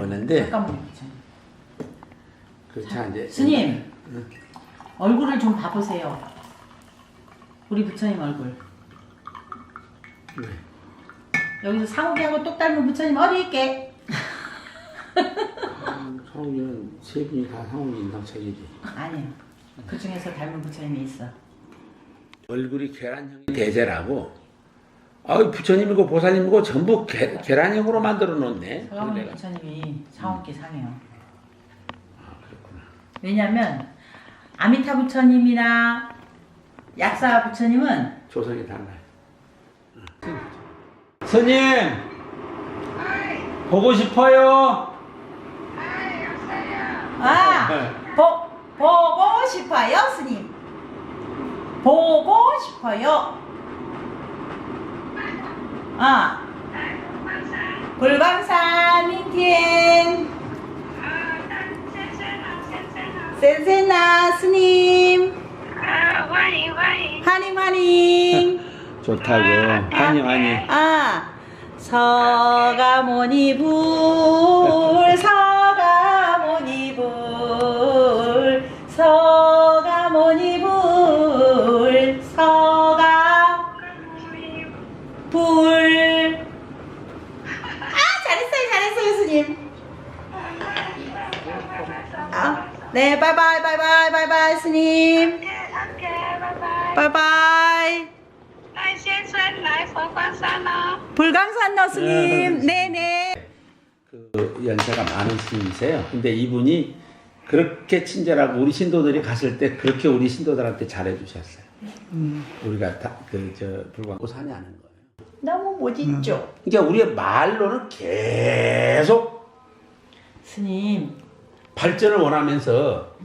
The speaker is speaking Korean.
하는데 잠깐만요. 그렇지 이제 스님, 얼굴을 좀 봐보세요. 우리 부처님 얼굴. 네. 여기서 상욱이하고 똑 닮은 부처님 어디 있게? 성우는 세 분이 다 성우 인상 체질이 아니요. 그 중에서 닮은 부처님이 있어. 얼굴이 계란형이 대제라고 아 부처님이고 보살님이고 전부 계, 계란형으로 만들어 놓네 내가 부처님이 상욱기 상해요. 아 그렇구나 왜냐면 아미타 부처님이나 약사 부처님은 조성이 달라요 스님 보고 싶어요 아 네. 보, 보고 싶어요 스님. 보고 싶어요. 어. 아. 불방산 민티엔. 센세나 스님. 하님 하님 좋다고 하니 하니 아 서가모니 부. 아, 네, 바이바이, 바이바이, 바이바이, 스님. 바이바이. 불광산 너 스님. 네, 네, 네. 그 연세가 많은 스님이세요. 근데 이분이 그렇게 친절하고 우리 신도들이 갔을 때 그렇게 우리 신도들한테 잘해 주셨어요. 음. 우리가 다그저 불광고 산이 아닌 거예요. 너무 멋있죠. 음. 그러니까 우리의 말로는 계속 스님 발전을 원하면서